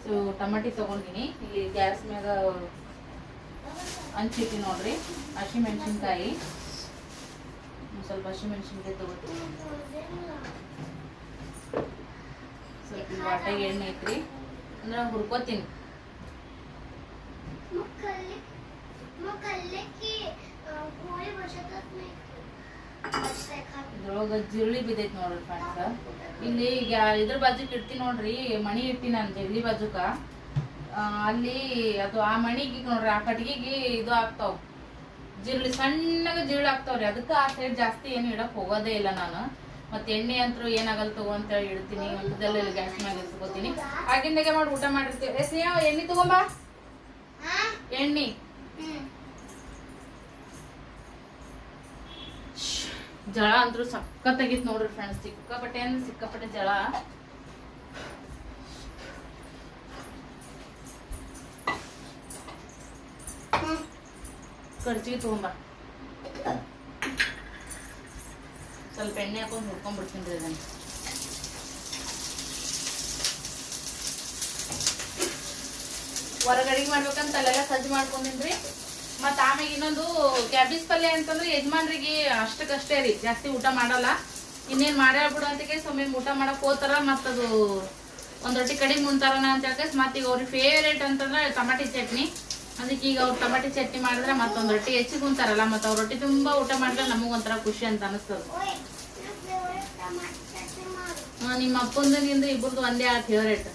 ಸೊ ಟಮಾಟಿ ತಗೊಂಡಿನಿ ಇಲ್ಲಿ ಗ್ಯಾಸ್ ಮ್ಯಾಗ ಹಂಚೈತಿ ನೋಡ್ರಿ. ಹಸಿಮೆಣ್ಸಿನ್ಕಾಯಿ. ಸ್ವಲ್ಪ ಹಸಿಮೆಣ್ಸಿನ್ಕಾಯಿ ತಗೋತೀನಿ. ಸ್ವಲ್ಪ ವಾಟೆಗೆ ಎಣ್ಣೆ ಐತ್ರಿ. ಅಂದ್ರೆ ಹುರ್ಕೋತೀನಿ. ಇದ್ರೊಳಗ ಜಿರಳಿ ಬಿದ್ದೈತಿ ನೋಡ್ರಿ ಫ್ರೆಂಡ್ಸ್. ಇಲ್ಲಿ ಈಗ ಇದ್ರ ಬಾಜುಕ್ ಇಡ್ತೀನಿ ನೋಡ್ರಿ ಮಣಿ ಇಡ್ತೀನಿ ನಾನು ಜಗಲಿ ಬಾಜುಕ. ಅಲ್ಲಿ ಅದು ಆ ಮಣಿಗೆ ನೋಡ್ರಿ ಆ ಕಟ್ಗಿಗೆ ಇದು ಆಗ್ತಾವ ಜಿರಳಿ ಸಣ್ಣಗ ಜಿರಳಿ ಆಗ್ತಾವ್ರಿ ಅದಕ್ಕೆ ಆ ಸೈಡ್ ಜಾಸ್ತಿ ಏನು ಇಡಕ್ ಹೋಗೋದೇ ಇಲ್ಲ ನಾನು. ಮತ್ತೆ ಎಣ್ಣೆ ಅಂತೂ ಏನಾಗಲ್ಲ ತಗೋ ಅಂತ ಹೇಳಿ ಇಡ್ತೀನಿ. ಗ್ಯಾಸ್ ಮ್ಯಾಗ ಇಟ್ಕೋತೀನಿ. ಆಗಿಂದಾಗೆ ಮಾಡಿ, ಊಟ ಮಾಡಿರ್ತೀವಿ. ಎಸ್ ಎಣ್ಣೆ ತಗೊಂಬಾ ಎಣ್ಣೆ. ಜಳ ಅಂದ್ರೂ ಸಖತ್ತಾಗಿತ್ತು ನೋಡ್ರಿ ಫ್ರೆಂಡ್ಸ್ ಸಿಕ್ಕಾಪಟ್ಟೆ ಅಂದ್ರೆ ಸಿಕ್ಕಾಪಟ್ಟೆ ಜಳ. ಖರ್ಚಿಗೆ ತಗೊಂಬ ಸ್ವಲ್ಪ ಎಣ್ಣೆ ಹಾಕೊಂಡು ಹುಡ್ಕೊಂಡ್ಬಿಡ್ತೀನಿ ರೀ ಅದನ್ನ ಹೊರಗಡೆಗೆ ಮಾಡ್ಬೇಕಂತ ಅಲ್ಲೆಲ್ಲ ಸಜ್ಜು ಮಾಡ್ಕೊಂಡಿನ್ರಿ ಮತ್ತ ಆಮೇಲೆ ಇನ್ನೊಂದು ಕ್ಯಾಬೇಜ್ ಪಲ್ಯ ಅಂತಂದ್ರೆ ಯಜಮಾನ್ರಿಗೆ ಅಷ್ಟಕ್ಕಷ್ಟೇ ರೀ, ಜಾಸ್ತಿ ಊಟ ಮಾಡಲ್ಲ. ಇನ್ನೇನ್ ಮಾಡ್ಯಾರ ಬಿಡು ಅಂತ ಒಮ್ಮೆ ಊಟ ಮಾಡಕ್ ಹೋತಾರ ಮತ್ತದು ಒಂದು ರೊಟ್ಟಿ ಕಡಿಮೆ ಉಣ್ತಾರನ ಅಂತ ಹೇಳಿ ಮತ್ತೆ ಈಗ ಅವ್ರಿಗೆ ಫೇವ್ರೇಟ್ ಅಂತಂದ್ರೆ ಟಮಾಟಿ ಚಟ್ನಿ. ಅದಕ್ಕೆ ಈಗ ಅವ್ರು ಟಮಾಟಿ ಚಟ್ನಿ ಮಾಡಿದ್ರೆ ಮತ್ತೊಂದು ರೊಟ್ಟಿ ಹೆಚ್ಚಿಗೆ ಕುಂತಾರಲ್ಲ ಮತ್ತೆ ಅವ್ರ ರೊಟ್ಟಿ ತುಂಬಾ ಊಟ ಮಾಡಿದ್ರೆ ನಮಗೊಂಥರ ಖುಷಿ ಅಂತ ಅನಿಸ್ತದ. ನಿಮ್ಮ ಅಪ್ಪಂದು ನಿಂದು ಒಂದೇ ಆ ಫೇವ್ರೇಟ್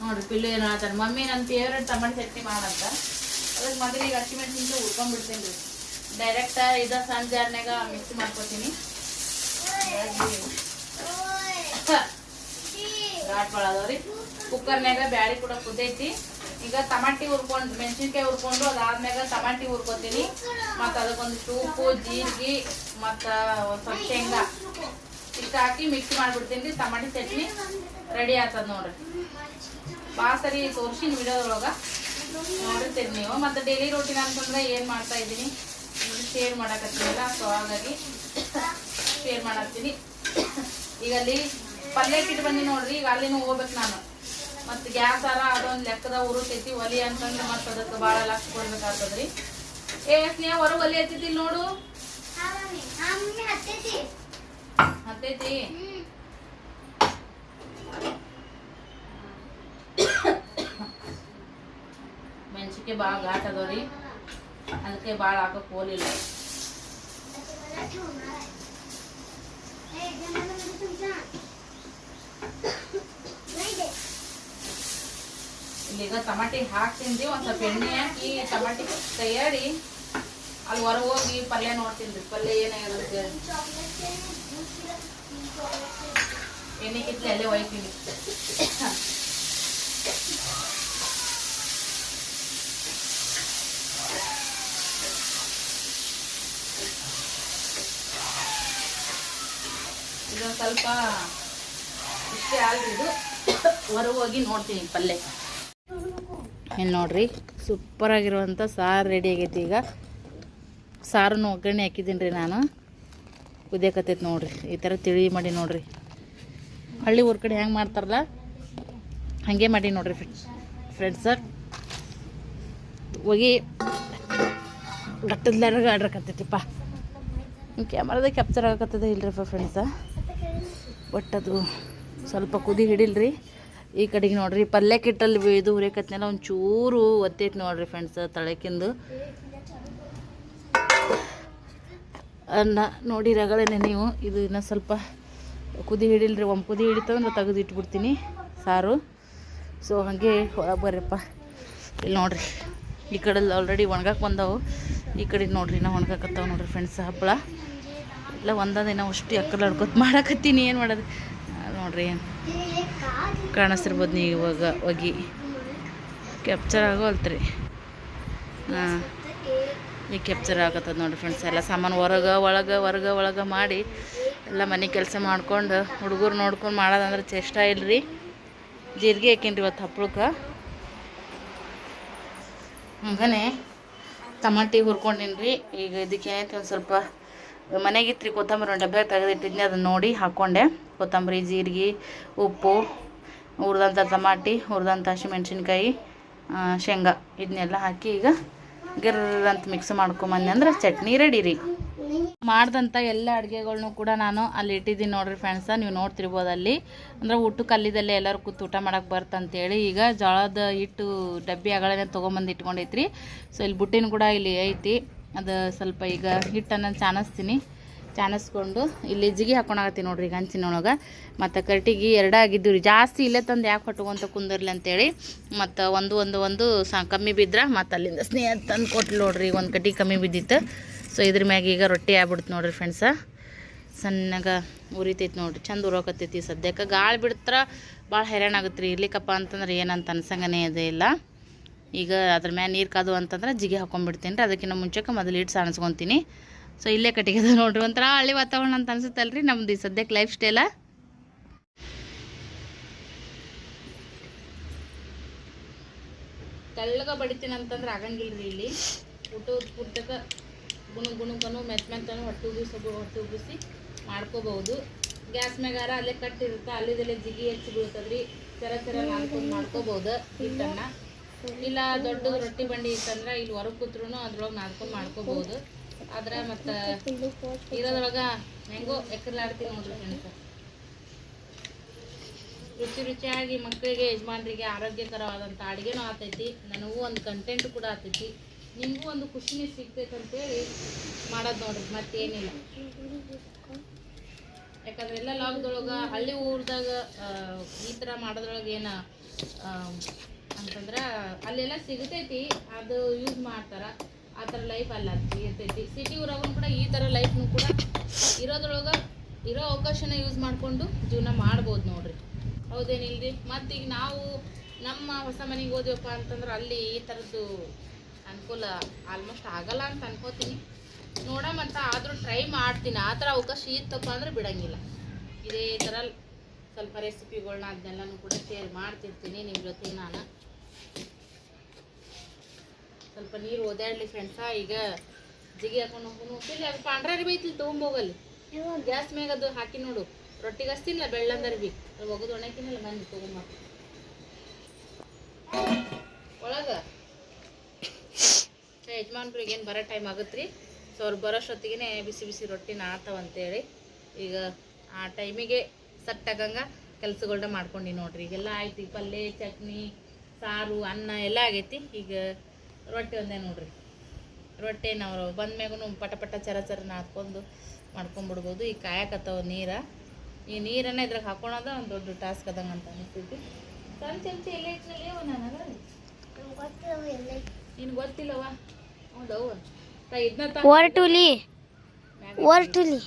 ನೋಡ್ರಿ, ಪಿಲ್ಲು ಏನು ಹೇಳ್ತಾರೆ ಮಮ್ಮಿ ನನ್ನ ಫೇವ್ರೇಟ್ ಟಮಾಟೆ ಚಟ್ನಿ ಮಾಡಂತ ಅದಕ್ಕೆ ಮೊದಲಿಗೆ ಹಸಿಮೆಣಸಿನ್ಕಾಯಿ ಹುರ್ಕೊಂಡ್ಬಿಡ್ತೀನಿ ರೀ. ಡೈರೆಕ್ಟ ಇದ ಸಂಜೆ ಅನ್ನಾಗ ಮಿಕ್ಸ್ ಮಾಡ್ಕೊತೀನಿ ಘಾಟ್ ಭಾಳ ಅದಾವ್ರಿ ಕುಕ್ಕರ್ನ್ಯಾಗ ಬ್ಯಾಳಿ ಕೂಡ ಕುದೈತಿ. ಈಗ ಟಮಾಟಿ ಹುರ್ಕೊಂಡು, ಮೆಣಸಿನ್ಕಾಯಿ ಹುರ್ಕೊಂಡು ಅದಾದ್ಮ್ಯಾಗ ಟಮಾಟಿ ಹುರ್ಕೊತೀನಿ. ಮತ್ತು ಅದಕ್ಕೊಂದು ಸೂಪು, ಜೀರಿಗೆ, ಮತ್ತು ಸ್ವಲ್ಪ ಶೇಂಗಾ. ಇಷ್ಟ ಹಾಕಿ ಮಿಕ್ಸ್ ಮಾಡ್ಬಿಡ್ತೀನಿ. ರೀ ಟಮಾಟಿ ಚಟ್ನಿ ರೆಡಿ ಆಗ್ತದ ನೋಡ್ರಿ. ಭಾಳ ಸರಿ, ತೋರ್ಸಿನ ವಿಡಿಯೋದೊಳಗೆ ನೋಡಿರ್ತೀರಿ ನೀವು ಮತ್ತು ಡೈಲಿ ರೋಟಿನ್ ಅಂತಂದ್ರೆ ಏನು ಮಾಡ್ತಾ ಇದ್ದೀನಿ? ಶೇರ್ ಮಾಡಕತ್ತೀನಲ್ಲ ಸೊ ಹಾಗಾಗಿ ಶೇರ್ ಮಾಡತ್ತೀನಿ. ಈಗ ಅಲ್ಲಿ ಪಲ್ಯಕ್ಕೆ ಇಟ್ಟು ಬಂದಿ ನೋಡ್ರಿ. ಈಗ ಅಲ್ಲಿನೂ ಹೋಗ್ಬೇಕು ನಾನು. ಮತ್ತು ಗ್ಯಾಸ್ ಅರ ಅದೊಂದು ಲೆಕ್ಕದ ಉರುತೈತಿ ಒಲಿ ಅಂತಂದ್ರೆ ಮತ್ತು ಅದಕ್ಕೆ ಭಾಳ ಲಕ್ಷ ಕೊಡ್ಬೇಕಾಗ್ತದ್ರಿ. ಏ, ಸ್ನೇಹ, ಹೊರಗೆ ಒಲಿ ಹತ್ತಿದ್ದಿಲ್ಲ ನೋಡು. ಹತ್ತೈತಿ ಮೆಣಸಿಗೆ ಭಾಳ ಘಾಟ್ ಅದಾವ್ರಿ ಅದಕ್ಕೆ ಭಾಳ ಹಾಕಕ್ ಹೋಲಿಲ್ಲ ಇಲ್ಲೀಗ ಟಮಾಟಿ ಹಾಕ್ತೀನಿ ಒಂದ್ ಸ್ವಲ್ಪ ಎಣ್ಣೆ ಹಾಕಿ ಟಮಾಟಿ ತಯಾರಿ ಅಲ್ಲಿ ಹೊರಗೆ ಹೋಗಿ ಪಲ್ಯ ನೋಡ್ತೀನಿ ಪಲ್ಯ ಏನಾಗಿರುತ್ತೆ ಎಣ್ಣೆ ಕಿತ್ಲೆ ಅಲ್ಲೇ ಒಯ್ತೀನಿ. ಇದೊಂದು ಸ್ವಲ್ಪ ಇಷ್ಟೇ ಅಲ್ರಿ ಇದು. ಹೊರಗೆ ಹೋಗಿ ನೋಡ್ತೀನಿ ಪಲ್ಯ. ಇಲ್ಲಿ ನೋಡ್ರಿ? ಸೂಪರ್ ಆಗಿರುವಂಥ ಸಾರು ರೆಡಿ ಆಗೈತಿ ಈಗ. ಸಾರನ್ನು ಒಗ್ಗರಣೆ ಹಾಕಿದ್ದೀನಿ ರೀ ನಾನು. ಕುದಿಯಕತ್ತೈತಿ ನೋಡ್ರಿ. ಈ ಥರ ತಿಳಿ ಮಾಡಿ ನೋಡ್ರಿ. ಹಳ್ಳಿ ಊರ ಕಡೆ ಹೆಂಗೆ ಮಾಡ್ತಾರಲ್ಲ? ಹಾಗೆ ಮಾಡಿ ನೋಡ್ರಿ ಫ್ರೆಂಡ್ಸ ಹೋಗಿ ಗಟ್ಟದ್ಲಾರ ಆಡ್ರಕತ್ತೈತಿಪ್ಪ ಕ್ಯಾಮ್ರಾದಾಗ ಕ್ಯಾಪ್ಚರ್ ಆಗಕತ್ತದ ಇಲ್ರಿಪ್ಪ ಫ್ರೆಂಡ್ಸ ಬಟ್ ಅದು ಸ್ವಲ್ಪ ಕುದಿ ಹಿಡಿಲ್ರಿ. ಈ ಕಡೆಗೆ ನೋಡ್ರಿ ಪಲ್ಯಕ್ಕೆ ಕಿಟ್ಟಲ್ಲಿ ಇದು ಹುರಿಯಕತ್ನೆಲ್ಲ ಒಂಚೂರು ಒತ್ತೈತೆ ನೋಡ್ರಿ ಫ್ರೆಂಡ್ಸ ತಳಕಿಂದು ಅನ್ನ ನೋಡಿ ರಗಳೇನೆ ನೀವು. ಇದು ಇನ್ನೂ ಸ್ವಲ್ಪ ಕುದಿ ಹಿಡಿಲ್ರಿ, ಒಂದು ಕುದಿ ಹಿಡಿತಂದ್ರೆ ತೆಗೆದು ಇಟ್ಬಿಡ್ತೀನಿ ಸಾರು. ಸೊ ಹಾಗೆ ಹೊರಗೆ ಬರ್ರಪ್ಪ. ಇಲ್ಲಿ ನೋಡ್ರಿ, ಈ ಕಡೆ ಆಲ್ರೆಡಿ ಒಣಗಾಕೆ ಬಂದವು. ಈ ಕಡೆ ನೋಡ್ರಿ ನಾವು ಒಣಗಾಕತ್ತಾವ ನೋಡ್ರಿ ಫ್ರೆಂಡ್ಸ್ ಹಪ್ಪಳ ಇಲ್ಲ ಒಂದೊಂದು ದಿನ ಅಷ್ಟು ಎಕ್ಕಲ್ ಆಡ್ಕೊತ ಮಾಡಾಕತ್ತೀನಿ, ಏನು ಮಾಡೋದು? ನೋಡ್ರಿ ಏನು ಕಾಣಿಸ್ತಿರ್ಬೋದು ನೀವು ಇವಾಗ ಹೋಗಿ. ಕ್ಯಾಪ್ಚರ್ ಆಗೋಲ್ತ್ರಿ ಹಾಂ. ಈಗ ಕೆಪ್ಚರ್ ಆಗತ್ತದ ನೋಡ್ರಿ ಫ್ರೆಂಡ್ಸ್ ಎಲ್ಲ ಸಾಮಾನು ಹೊರಗೆ, ಒಳಗೆ ಹೊರಗೆ, ಒಳಗೆ ಮಾಡಿ ಎಲ್ಲ ಮನೆ ಕೆಲಸ ಮಾಡ್ಕೊಂಡು ಹುಡುಗರು ನೋಡ್ಕೊಂಡು ಮಾಡೋದಂದ್ರೆ ಚೇಷ್ಟ ಇಲ್ರಿ. ಜೀರಿಗೆ ಹಾಕಿನ್ರಿ ಇವತ್ತು ಹಪ್ಳಕ್ಕೆ. ಹಂಗೆ ಟಮಾಟಿ ಹುರ್ಕೊಂಡಿನ್ರಿ. ಈಗ ಇದಕ್ಕೆ ಏನೈತೆ ಒಂದು ಸ್ವಲ್ಪ ಮನೆಗಿತ್ತು ರೀ ಕೊತ್ತಂಬರಿ ಒಂದು ಡಬ್ಬೆ ತೆಗೆದಿಟ್ಟಿದ್ನಿ ಅದನ್ನು ನೋಡಿ ಹಾಕ್ಕೊಂಡೆ ಕೊತ್ತಂಬರಿ, ಜೀರಿಗೆ, ಉಪ್ಪು ಹುರಿದಂಥ ಟಮಾಟಿ ಹುರಿದಂಥ ಹಸಿಮೆಣ್ಸಿನ್ಕಾಯಿ ಶೇಂಗಾ ಇದನ್ನೆಲ್ಲ ಹಾಕಿ ಈಗ ಗಿರ್ರ್ ಅಂತ ಮಿಕ್ಸ್ ಮಾಡ್ಕೊಂಬಂದೆ ಅಂದ್ರೆ ಚಟ್ನಿ ರೆಡಿ ರೀ. ಮಾಡ್ದಂಥ ಎಲ್ಲ ಅಡುಗೆಗಳ್ನು ಕೂಡ ನಾನು ಅಲ್ಲಿ ಇಟ್ಟಿದ್ದೀನಿ ನೋಡ್ರಿ ಫ್ರೆಂಡ್ಸ ನೀವು ನೋಡ್ತಿರ್ಬೋದು ಅಲ್ಲಿ. ಅಂದ್ರೆ ಊಟಕ್ಕೆ ಅಲ್ಲಿದಲ್ಲೇ ಎಲ್ಲರೂ ಕೂತು ಊಟ ಮಾಡಕ್ಕೆ ಬರ್ತಂತೇಳಿ ಈಗ ಜೋಳದ ಹಿಟ್ಟು ಡಬ್ಬಿ ಅಗಳೇ ತೊಗೊಂಬಂದು ಇಟ್ಕೊಂಡೈತ್ರಿ. ಸೊ ಇಲ್ಲಿ ಬುಟ್ಟಿನ ಕೂಡ ಇಲ್ಲಿ ಐತಿ. ಅದು ಸ್ವಲ್ಪ ಈಗ ಹಿಟ್ಟನ್ನು ಚಾನಸ್ತೀನಿ. ಚಾನಸ್ಕೊಂಡು ಇಲ್ಲಿ ಜಿಗಿ ಹಾಕೊಳಕತ್ತೀನಿ ನೋಡ್ರಿ ಈಗ ಹಂಚಿನೊಳಗೆ. ಮತ್ತು ಕರ್ಟಿಗೆ ಎರಡೇ ಆಗಿದ್ದು ರೀ. ಜಾಸ್ತಿ ಇಲ್ಲೇ ತಂದು ಯಾಕೆ ಹೊಟ್ಕೊಂತ ಕುಂದಿರ್ಲಿ ಅಂತೇಳಿ ಮತ್ತು ಒಂದು ಒಂದು ಒಂದು ಸಾ ಕಮ್ಮಿ ಬಿದ್ರೆ ಮತ್ತು ಅಲ್ಲಿಂದ ಸ್ನೇಹ ತಂದು ಕೊಟ್ಲು ನೋಡ್ರಿ ಒಂದು ಕಟ್ಟಿಗೆ ಕಮ್ಮಿ ಬಿದ್ದಿತ್ತು. ಸೊ ಇದ್ರ ಮ್ಯಾಗ ಈಗ ರೊಟ್ಟಿ ಆಗ್ಬಿಡ್ತು ನೋಡ್ರಿ ಫ್ರೆಂಡ್ಸ ಸಣ್ಣಗ ಉರಿತೈತಿ ನೋಡ್ರಿ. ಚಂದ ಉರೋಕತ್ತೈತಿ ಸದ್ಯಕ್ಕೆ. ಗಾಳಿ ಬಿಡ್ತಾರ ಭಾಳ ಹೈರಾಣ ಆಗುತ್ತೆ ರೀ. ಇರ್ಲಿಕ್ಕಪ್ಪ ಅಂತಂದ್ರೆ ಏನಂತ ಅನ್ಸಂಗನೇ ಅದೇ ಇಲ್ಲ. ಈಗ ಅದ್ರ ಮ್ಯಾಲೆ ನೀರು ಕಾದು ಅಂತಂದ್ರೆ ಜಿಗಿ ಹಾಕೊಂಡ್ಬಿಡ್ತೀನಿ ರೀ. ಅದಕ್ಕಿಂತ ಮುಂಚೆಗೆ ಮೊದಲು ಇಟ್ಟು ಸಾಣಿಸ್ಕೊತೀನಿ ಸೊ ಇಲ್ಲೇ ಕಟ್ಟಿಗೆದ ನೋಡ್ರಿ. ಒಂಥರ ಹಳ್ಳಿ ವಾತಾವರಣ ಅಂತ ಅನ್ಸುತ್ತಲ್ರಿ ನಮ್ದು ಈ ಸದ್ಯಕ್ಕೆ ಲೈಫ್ ಸ್ಟೈಲ ತೆಳ್ಳಗ ಬಡಿತೀನಿ ಅಂತಂದ್ರೆ ಆಗಂಗಿಲ್ರಿ ಇಲ್ಲಿ. ಊಟ ಪುಟ್ಟಕ್ಕೆ ಗುಣು ಗುಣಕನು ಮೆತ್ ಮೆತ್ತನು ಹೊಟ್ಟೆ ಉಗಿಸಿ ಹೊಟ್ಟೆ ಉಗಿಸಿ ಮಾಡ್ಕೋಬಹುದು. ಗ್ಯಾಸ್ ಮ್ಯಾಗಾರ ಅಲ್ಲೇ ಕಟ್ಟಿರುತ್ತೆ ಅಲ್ಲಿದಲ್ಲೇ ಜಿಗಿ ಹೆಚ್ಚಿ ಬೀಳ್ತದ್ರಿ. ಚರ ಚರ ನಾಲ್ಕೊಂಡು ಮಾಡ್ಕೋಬಹುದು ಹಿಟ್ಟನ್ನ. ಇಲ್ಲ ದೊಡ್ಡದು ರೊಟ್ಟಿ ಬಂಡಿ ಇತ್ತಂದ್ರೆ ಇಲ್ಲಿ ಹೊರಗೆ ಕೂತ್ರು ಅದ್ರೊಳಗೆ ನಾದ್ಕೊಂಡು ಮಾಡ್ಕೋಬಹುದು. ಆದ್ರೆ ಮತ್ತು ಇರೋದ್ರೊಳಗ ಹೆಂಗೋ ಎಕ್ಕರ್ಲಾಡ್ತೀನಿ ನೋಡ್ರಿ ಫ್ರೆಂಡ್ಸ್. ರುಚಿ ರುಚಿಯಾಗಿ ಮಕ್ಕಳಿಗೆ, ಯಜಮಾನರಿಗೆ ಆರೋಗ್ಯಕರವಾದಂಥ ಅಡುಗೆನೂ ಆತೈತಿ ನನಗೂ ಒಂದು ಕಂಟೆಂಟ್ ಕೂಡ ಆತೈತಿ ನಿಮಗೂ ಒಂದು ಖುಷಿನೇ ಸಿಗ್ತೈತೆ ಅಂತೇಳಿ ಮಾಡೋದು ನೋಡ್ರಿ, ಮತ್ತೇನಿಲ್ಲ. ಯಾಕಂದ್ರೆ ಎಲ್ಲ ಲಾಕ್ದೊಳಗೆ, ಹಳ್ಳಿ ಊರ್ದಾಗ ಈ ಥರ ಮಾಡೋದ್ರೊಳಗೆ ಏನು ಅಂತಂದ್ರೆ ಅಲ್ಲೆಲ್ಲ ಸಿಗ್ತೈತಿ, ಅದು ಯೂಸ್ ಮಾಡ್ತಾರ. ಆ ಥರ ಲೈಫ್ ಅಲ್ಲ ಇರ್ತೈತಿ. ಸಿಟಿ ಊರಾಗೂ ಕೂಡ ಈ ಥರ ಲೈಫ್ನು ಕೂಡ ಇರೋದ್ರೊಳಗೆ ಇರೋ ಅವಕಾಶನ ಯೂಸ್ ಮಾಡಿಕೊಂಡು ಜೀವನ ಮಾಡ್ಬೋದು ನೋಡ್ರಿ. ಹೌದೇನಿಲ್ರಿ? ಮತ್ತೀಗ ನಾವು ನಮ್ಮ ಹೊಸ ಮನೆಗೆ ಹೋದ್ವಪ್ಪ ಅಂತಂದ್ರೆ ಅಲ್ಲಿ ಈ ಥರದ್ದು ಅನುಕೂಲ ಆಲ್ಮೋಸ್ಟ್ ಆಗಲ್ಲ ಅಂತ ಅನ್ಕೋತೀನಿ. ನೋಡ ಮತ್ತು ಆದರೂ ಟ್ರೈ ಮಾಡ್ತೀನಿ. ಆ ಥರ ಅವಕಾಶ ಇತ್ತಪ್ಪ ಅಂದ್ರೆ ಬಿಡಂಗಿಲ್ಲ. ಇದೇ ಥರ ಸ್ವಲ್ಪ ರೆಸಿಪಿಗಳನ್ನ ಅದನ್ನೆಲ್ಲನೂ ಕೂಡ ಶೇರ್ ಮಾಡ್ತಿರ್ತೀನಿ ನಿಮ್ಮ ಜೊತೆ ನಾನು. ಸ್ವಲ್ಪ ನೀರು ಓದಾಡ್ಲಿ ಫ್ರೆಂಡ್ಸ ಈಗ ಜಿಗಿ ಹಾಕೊಂಡು ಹೋಗ್ಕೊಂಡು ಇಲ್ಲಿ, ಅದು ಪಾಂಡ್ರಾರಿ ಬೈತಿಲ್ ತೊಗೊಂಬೋಗಲ್ಲಿ ಗ್ಯಾಸ್ ಮ್ಯಾಗ ಅದು ಹಾಕಿ ನೋಡು. ರೊಟ್ಟಿಗೆ ಹಸ್ತಿಲ್ಲ ಬೆಳ್ಳಂದರ್ ಬಿ ಅದು ಒಗದು ಒಣಕಿನಲ್ಲ ಮಂದಿ ತೊಗೊಂಬ ಒಳಗ. ಯಜಮಾನ್ರಿಗೆ ಏನು ಬರೋ ಟೈಮ್ ಆಗುತ್ತೆ ರೀ ಸೊ ಅವ್ರು ಬರೋಷ್ಟೊತ್ತಿಗೆ ಬಿಸಿ ಬಿಸಿ ರೊಟ್ಟಿನ ಆತವಂತೇಳಿ. ಈಗ ಆ ಟೈಮಿಗೆ ಸಟ್ಟಾಗಂಗ ಕೆಲಸಗಳನ್ನ ಮಾಡ್ಕೊಂಡು ನೋಡ್ರಿ. ಈಗೆಲ್ಲ ಆಯ್ತು ಈಗ ಪಲ್ಯ ಚಟ್ನಿ, ಸಾರು, ಅನ್ನ ಎಲ್ಲ ಆಗೈತಿ. ಈಗ ರೊಟ್ಟಿ ಒಂದೇ ನೋಡ್ರಿ. ರೊಟ್ಟಿ ನಾವು ಬಂದ್ಮ್ಯಾಗೂ ಪಟ ಪಟ ಚರ ಚರ ನಾದ್ಕೊಂಡು ಮಾಡ್ಕೊಂಬಿಡ್ಬೋದು ಈಗ ಕಾಯಕತ್ತವ ನೀರ. ಈ ನೀರನ್ನ ಇದ್ರಾಗ ಹಾಕೊಳೋದ ಒಂದು ದೊಡ್ಡ ಟಾಸ್ಕ್ ಅದಂಗೆ ಅಂತ ಅನಿಸ್ತೈತಿ ಸಣ್ಣ ಚಮಚ ಎಲ್ಲ ಇಟ್ನಲ್ಲಿ ಅವ ನಾನು ನಿನ್ಗೆ ಗೊತ್ತಿಲ್ಲವ? ಹೌದವ ಇದನ್ನ ಒರ್ಟುಲಿ ಒರ್ಟುಲಿ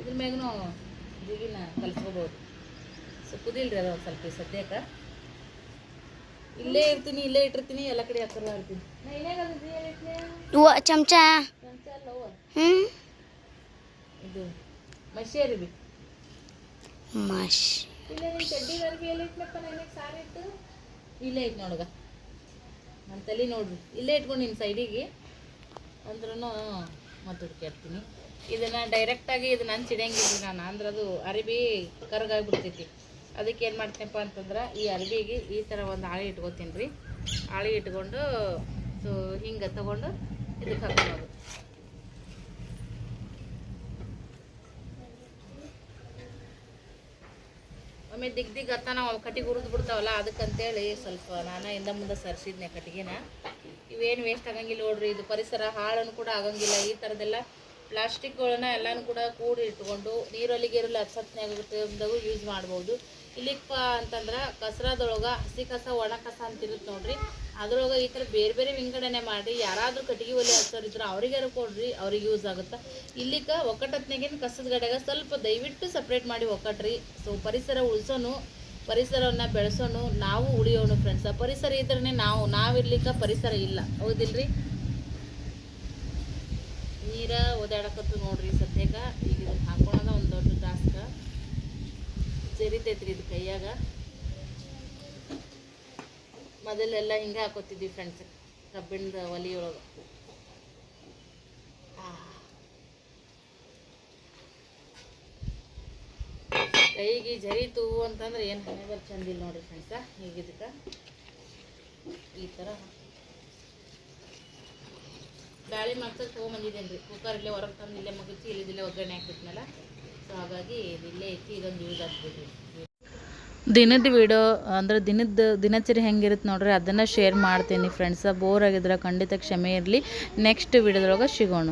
ಇದ್ರ ಮ್ಯಾಗೂ ಜಿಗಿನ ಕಲ್ಸ್ಕೋಬೋದು. ಸೊ ಕುದಿಲ್ರಿ ಅದು ಒಂದು ಸ್ವಲ್ಪ ಸದ್ಯಕ್ಕೆ. ಇಲ್ಲೇ ಇರ್ತೀನಿ ಇಲ್ಲೇ ಇಟ್ಟಿರ್ತೀನಿ ಎಲ್ಲ ಕಡೆ ಹತ್ತಿರ ಇರ್ತೀನಿ ಚಮಚ? ಹ್ಞೂ ಇದು ಮಸಿ ಅರಿವಿ ಮಶ್ ಇಲ್ಲ ಐತೆ ನೋಡಗ. ನನ್ನ ತಲೆ ನೋಡ್ರಿ. ಇಲ್ಲೇ ಇಟ್ಕೊಂಡು ನಿನ್ನ ಸೈಡಿಗೆ ಅಂದ್ರೂ ಮತ್ತೆ ಹುಡ್ಕ್ಯಾಡ್ತೀನಿ ಇದನ್ನು ಡೈರೆಕ್ಟಾಗಿ ಇದನ್ನ ಹಂಚಿಡಂಗಿಲ್ಲ ನಾನು ಅಂದ್ರೆ ಅದು ಅರಿಬಿ ಕರ್ಗಾಗ್ಬಿಡ್ತೈತಿ ಅದಕ್ಕೆ ಏನು ಮಾಡ್ತೀನಪ್ಪ ಅಂತಂದ್ರೆ, ಈ ಅರ್ಬಿಗೆ ಈ ಥರ ಒಂದು ಆಳಿ ಇಟ್ಕೋತೀನಿ ರೀ ಆಳಿ ಇಟ್ಕೊಂಡು, ಸೊ, ಹಿಂಗೆ ತಗೊಂಡು ಇದಕ್ಕೆ ಹಾಕೋದು ಒಮ್ಮೆ ದಿಗ್ ದಿಗ್ ಹತ್ತ ನಾವು ಕಟ್ಟಿಗೆ ಹುರಿದು ಬಿಡ್ತಾವಲ್ಲ, ಅದಕ್ಕಂತೇಳಿ ಸ್ವಲ್ಪ ನಾನು ಹಿಂದೆ ಮುಂದೆ ಸರಿಸಿದ್ನೆ ಕಟ್ಟಿಗೆನ. ಇವೇನು ವೇಸ್ಟ್ ಆಗಂಗಿಲ್ಲ ನೋಡ್ರಿ, ಇದು ಪರಿಸರ ಹಾಳನ್ನು ಕೂಡ ಆಗಂಗಿಲ್ಲ. ಈ ಥರದ್ದೆಲ್ಲ ಪ್ಲಾಸ್ಟಿಕ್ಗಳನ್ನ ಎಲ್ಲನೂ ಕೂಡ ಕೂಡಿ ಇಟ್ಕೊಂಡು ನೀರಲ್ಲಿ ಗೀರಲ್ಲಿ ಹಚ್ಚತ್ನಾಗೂ ಯೂಸ್ ಮಾಡ್ಬೋದು. ಇಲ್ಲಿಪ್ಪ ಅಂತಂದ್ರೆ ಕಸರದೊಳಗೆ ಹಸಿ ಕಸ, ಒಣ ಕಸ ಅಂತ ಇರುತ್ತೆ ನೋಡ್ರಿ. ಅದ್ರೊಳಗೆ ಈ ಥರ ಬೇರೆ ಬೇರೆ ವಿಂಗಡಣೆ ಮಾಡಿ ಯಾರಾದರೂ ಕಟ್ಟಿಗೆ ಒಲೆ ಇದ್ರೆ ಅವ್ರಿಗಾರು ಕೊಡ್ರಿ, ಅವ್ರಿಗೆ ಯೂಸ್ ಆಗುತ್ತೆ. ಇಲ್ಲಿಕ ಒಕ್ಕಟತ್ನಾಗೇನು ಕಸದ ಗಡೆಗೆ ಸ್ವಲ್ಪ ದಯವಿಟ್ಟು ಸಪ್ರೇಟ್ ಮಾಡಿ ಒಕ್ಕಟ್ರಿ. ಸೊ ಪರಿಸರ ಉಳಿಸೋನು, ಪರಿಸರವನ್ನು ಬೆಳೆಸೋನು, ನಾವು ಉಳಿಯೋಣ ಫ್ರೆಂಡ್ಸ್ ಪರಿಸರ ಇದ್ರೇ ನಾವು ನಾವಿರ್ಲಿಕ್ಕೆ ಪರಿಸರ ಇಲ್ಲ. ಹೌದಿಲ್ರಿ? ನೀರ ಓದಾಡಕತ್ತು ನೋಡ್ರಿ ಸದ್ಯಕ್ಕೆ. ಈಗ ಹಾಕೊಳೋದ ಒಂದು ದೊಡ್ಡ ಟಾಸ್ಕ ಸೇರಿತೈತ್ರಿ ಇದು ಕೈಯಾಗ. ಮೊದಲೆಲ್ಲ ಹಿಂಗೆ ಹಾಕೋತಿದ್ವಿ ಫ್ರೆಂಡ್ಸ್ ಕಬ್ಬಿಣದ ಒಲಿಯೊಳಗೆ. ಕೈಗೆ ಜರಿತು ಅಂತಂದ್ರೆ ಏನು ಹಣೆ ಬರ್ ಚಂದಿಲ್ಲ ನೋಡ್ರಿ ಫ್ರೆಂಡ್ಸ ಈಗ ಇದಕ್ಕೆ ಈ ಥರ ಬ್ಯಾಳಿ ಮಾಡ್ಸಕ್ಕೆ ತೊಗೊಂಬಂದಿದ್ದೇನೆ ರೀ ಕುಕ್ಕರ್ ಇಲ್ಲೇ ಹೊರಗೆ ತಂದು ಇಲ್ಲೇ ಮಗಚಿ ಇಲ್ಲಿದಿಲ್ಲೇ ಒಗ್ಗರಣೆ ಹಾಕ್ಬಿಟ್ನಲ್ಲ? ದಿನದ ವಿಡಿಯೋ ಅಂದ್ರೆ ದಿನದ ದಿನಚರಿ ಹೆಂಗಿರುತ್ತೆ ನೋಡ್ರಿ, ಅದನ್ನು ಶೇರ್ ಮಾಡ್ತೀನಿ ಫ್ರೆಂಡ್ಸ ಬೋರ್ ಆಗಿದ್ರೆ ಖಂಡಿತ ಕ್ಷಮೆ ಇರಲಿ. ನೆಕ್ಸ್ಟ್ ವಿಡಿಯೋದೊಳಗೆ ಸಿಗೋಣ.